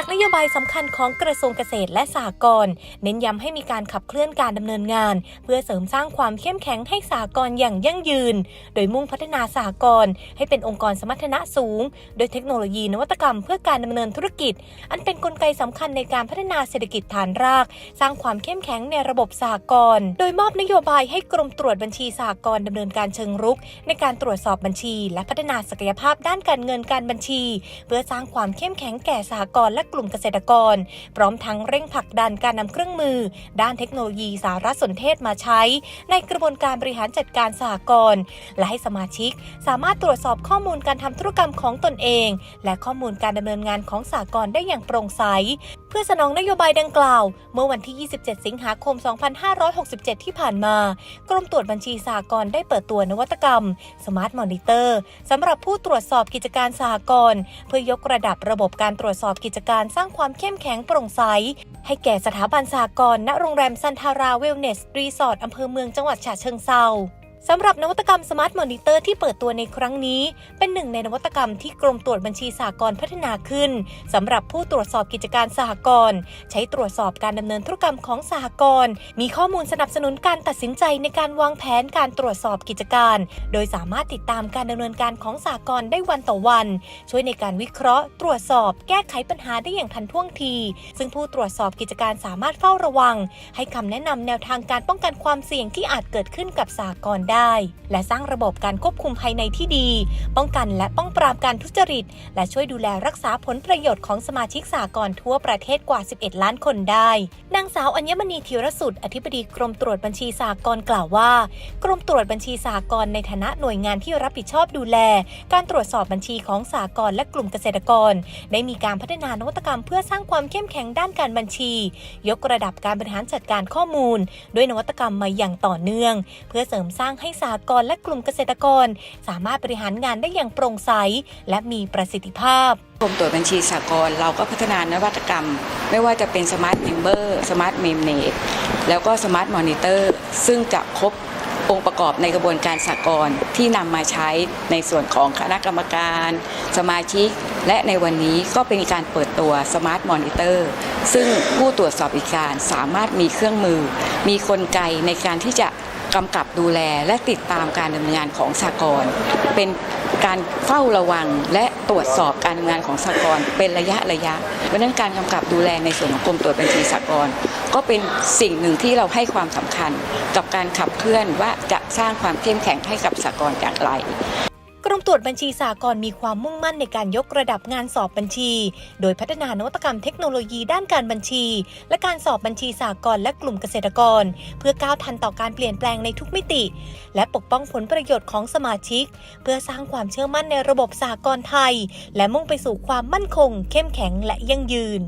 จากนโยบายสำคัญของกระทรวงเกษตรและสหกรณ์เน้นย้ำให้มีการขับเคลื่อนการดำเนินงาน เพื่อเสริมสร้างความเข้มแข็งให้สหกรณ์อย่างยั่งยืน โดยมุ่งพัฒนาสหกรณ์ให้เป็นองค์กรสมรรถนะสูง โดยเทคโนโลยีนวัตกรรมเพื่อการดำเนินธุรกิจ อันเป็นนกลไกสำคัญในการพัฒนาเศรษฐกิจฐานราก สร้างความเข้มแข็งในระบบสหกรณ์โดยมอบนโยบายให้กรมตรวจบัญชีสหกรณ์ดำเนินการเชิงรุก ในการตรวจสอบบัญชี และพัฒนาศักยภาพด้านการเงินการบัญชี เพื่อสร้างความเข้มแข็งแก่สหกรณ์และกลุ่มเกษตรกร พร้อมทั้งเร่งผลักดันการนำเครื่องมือ ด้านเทคโนโลยีสารสนเทศมาใช้ ในกระบวนการบริหารจัดการสหกรณ์และให้สมาชิก สามารถตรวจสอบข้อมูลการทำธุรกรรมของตนเอง และข้อมูลการดำเนินงานของสหกรณ์ได้อย่างโปร่งใสเพื่อสนองนโยบายดังกล่าว เมื่อวันที่ 27 สิงหาคม 2567 ที่ผ่านมา กรมตรวจบัญชีสหกรณ์ได้เปิดตัวนวัตกรรม Smart Monitor สำหรับผู้ตรวจสอบกิจการสหกรณ์เพื่อยกระดับระบบการตรวจสอบกิจการสร้างความเข้มแข็งโปร่งใส ให้แก่สถาบันสหกรณ์ณโรงแรมซันทาราเวลเนสรีสอร์ทอำเภอเมืองจังหวัดฉะเชิงเซา สำหรับนวัตกรรม Smart Monitor ที่เปิดตัวในครั้งนี้ เป็นหนึ่งในนวัตกรรมที่กรมตรวจบัญชีสหกรณ์พัฒนาขึ้นสำหรับผู้ตรวจสอบกิจการสหกรณ์ใช้ตรวจสอบการดำเนินธุรกรรมของสหกรณ์มีข้อมูลสนับสนุนการตัดสินใจในการวางแผนการตรวจสอบกิจการ โดยสามารถติดตามการดำเนินการของสหกรณ์ได้วันต่อวัน ช่วยในการวิเคราะห์ ตรวจสอบ แก้ไขปัญหาได้อย่างทันท่วงที ซึ่งผู้ตรวจสอบกิจการสามารถเฝ้าระวัง ให้คำแนะนำแนวทางการป้องกันความเสี่ยงที่อาจเกิดขึ้นกับสหกรณ์ได้ และสร้างระบบการควบคุมภายในที่ดี ป้องกันและป้องปรามการทุจริต และช่วยดูแลรักษาผลประโยชน์ของสมาชิกสหกรณ์ทั่วประเทศกว่า 11 ล้านคนได้ นางสาวอัญมณีธีรสุดอธิบดีกรมตรวจบัญชีสหกรณ์กล่าวว่า กรมตรวจบัญชีสหกรณ์ในฐานะหน่วยงานที่รับผิดชอบดูแล การตรวจสอบบัญชีของสหกรณ์และกลุ่มเกษตรกร ได้มีการพัฒนานวัตกรรมเพื่อสร้างความเข้มแข็งด้านการบัญชี ยกระดับการบริหารจัดการข้อมูล ด้วยนวัตกรรมมาอย่างต่อเนื่อง เพื่อเสริมสร้างให้สหกรณ์และกลุ่มเกษตรกร สามารถบริหารงานได้อย่างโปร่งใส และมีประสิทธิภาพกรมตรวจบัญชีสากลเราก็พัฒนานวัตกรรม ไม่ว่าจะเป็นสมาร์ทเมมเบอร์สมาร์ทเมมเนตแล้วก็สมาร์ทมอนิเตอร์ซึ่งจะครบองค์ประกอบในกระบวนการสากลที่นำมาใช้ในส่วนของคณะกรรมการ สมาชิก และในวันนี้ก็เป็นการเปิดตัวสมาร์ทมอนิเตอร์ซึ่งผู้ตรวจสอบกิจการสามารถมีเครื่องมือ มีกลไกในการที่จะ กำกับดูแลและติดตามการดำเนินงานของสากลเป็นการเฝ้าระวังและตรวจสอบการทำงานของสากลเป็นระยะระยะเพราะฉะนั้นการกำกับดูแลในส่วนของกรมตรวจบัญชีสากลก็เป็นสิ่งหนึ่งที่เราให้ความสำคัญกับการขับเคลื่อนว่าจะสร้างความเข้มแข็งให้กับสากลอย่างไร รมตรวจบัญชีสากลมีความมุ่งมั่นในการยกระดับงานสอบบัญชี โดยพัฒนานวัตกรรมเทคโนโลยีด้านการบัญชี และการสอบบัญชีสากลและกลุ่มเกษตรกร เพื่อก้าวทันต่อการเปลี่ยนแปลงในทุกมิติ และปกป้องผลประโยชน์ของสมาชิก เพื่อสร้างความเชื่อมั่นในระบบสากลไทย และมุ่งไปสู่ความมั่นคง เข้มแข็งและยั่งยืน